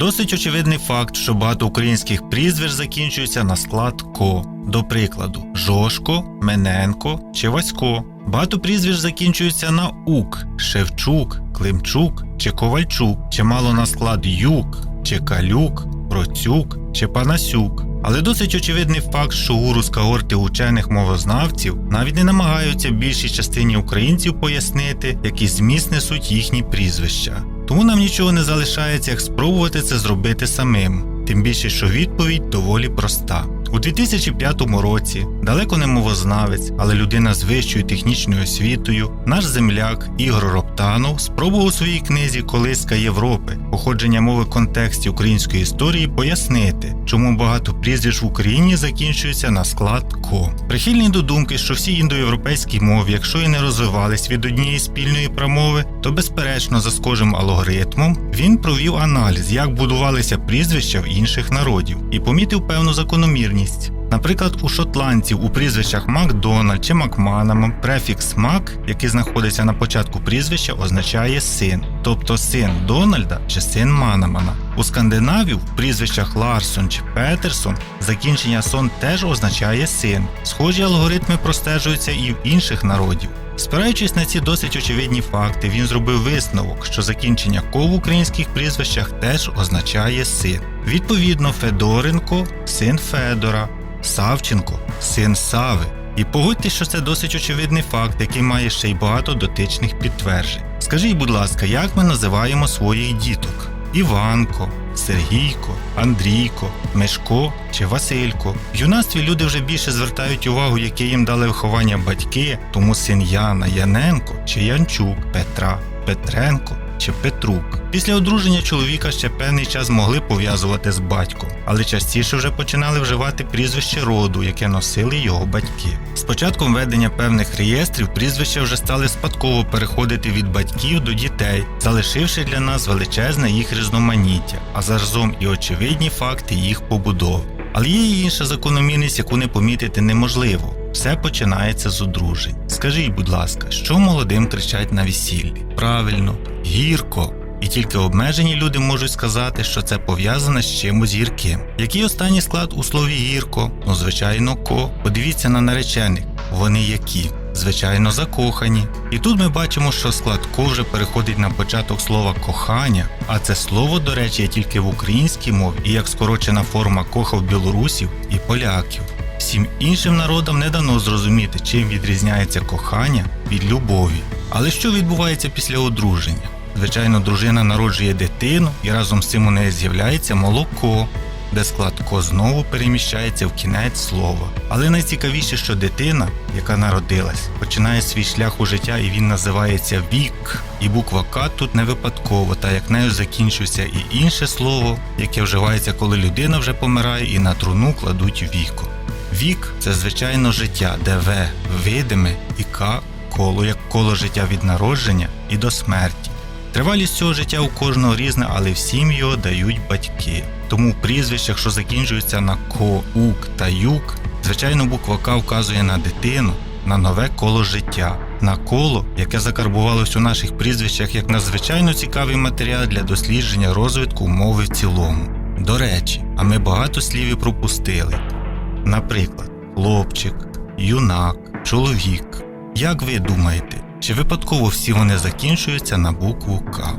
Досить очевидний факт, що багато українських прізвищ закінчуються на склад ко. До прикладу, Жошко, Мененко чи Васько. Багато прізвищ закінчуються на ук, Шевчук, Климчук чи Ковальчук, чимало на склад юк чи калюк, Процюк чи Панасюк. Але досить очевидний факт, що гуру з когорти учених мовознавців навіть не намагаються більшій частині українців пояснити, який зміст несуть їхні прізвища. Тому нам нічого не залишається, як спробувати це зробити самим. Тим більше, що відповідь доволі проста. У 2005 році далеко не мовознавець, але людина з вищою технічною освітою, наш земляк Ігор Роптанов спробував у своїй книзі Колиска Європи походження мови в контексті української історії пояснити, чому багато прізвищ в Україні закінчуються на склад ко. Прихильний до думки, що всі індоєвропейські мови, якщо і не розвивались від однієї спільної промови, то безперечно за схожим алгоритмом він провів аналіз, як будувалися прізвища в інших народів, і помітив певну закономірність вірність. Наприклад, у шотландців у прізвищах Макдональд чи Макманама префікс Мак, який знаходиться на початку прізвища, означає син, тобто син Дональда чи син Манамана. У скандинавів в прізвищах Ларсон чи Петерсон закінчення сон теж означає син. Схожі алгоритми простежуються і в інших народів. Спираючись на ці досить очевидні факти, він зробив висновок, що закінчення ко в українських прізвищах теж означає син. Відповідно, Федоренко син Федора, Савченко син Сави. І погодьтесь, що це досить очевидний факт, який має ще й багато дотичних підтверджень. Скажіть, будь ласка, як ми називаємо своїх діток? Іванко, Сергійко, Андрійко, Мешко чи Василько. В юнацтві люди вже більше звертають увагу, яке їм дали виховання батьки, тому син Яна Яненко чи Янчук, Петра, Петренко чи Петрук. Після одруження чоловіка ще певний час могли пов'язувати з батьком, але частіше вже починали вживати прізвище роду, яке носили його батьки. З початком ведення певних реєстрів прізвища вже стали спадково переходити від батьків до дітей, залишивши для нас величезне їх різноманіття, а заразом і очевидні факти їх побудови. Але є і інша закономірність, яку не помітити неможливо. Все починається з одружень. Скажіть, будь ласка, що молодим кричать на весіллі? Правильно, гірко. І тільки обмежені люди можуть сказати, що це пов'язане з чимось гірким. Який останній склад у слові гірко? Ну, звичайно, ко. Подивіться на наречених. Вони які? Звичайно, закохані. І тут ми бачимо, що склад ко вже переходить на початок слова кохання, а це слово, до речі, є тільки в українській мові і як скорочена форма коха в білорусів і поляків. Всім іншим народам не дано зрозуміти, чим відрізняється кохання від любові. Але що відбувається після одруження? Звичайно, дружина народжує дитину і разом з цим у неї з'являється молоко, де склад ко знову переміщається в кінець слова. Але найцікавіше, що дитина, яка народилась, починає свій шлях у життя і він називається вік. І буква К тут не випадково, та як нею закінчується і інше слово, яке вживається, коли людина вже помирає і на труну кладуть віко. Вік це звичайно життя, де В видиме і К коло як коло життя від народження і до смерті. Тривалість цього життя у кожного різна, але всім його дають батьки. Тому в прізвищах, що закінчуються на ко, ук та юк, звичайно, буква К вказує на дитину, на нове коло життя, на коло, яке закарбувалось у наших прізвищах як надзвичайно цікавий матеріал для дослідження розвитку мови в цілому. До речі, а ми багато слів і пропустили. Наприклад, хлопчик, юнак, чоловік. Як ви думаєте, чи випадково всі вони закінчуються на букву К?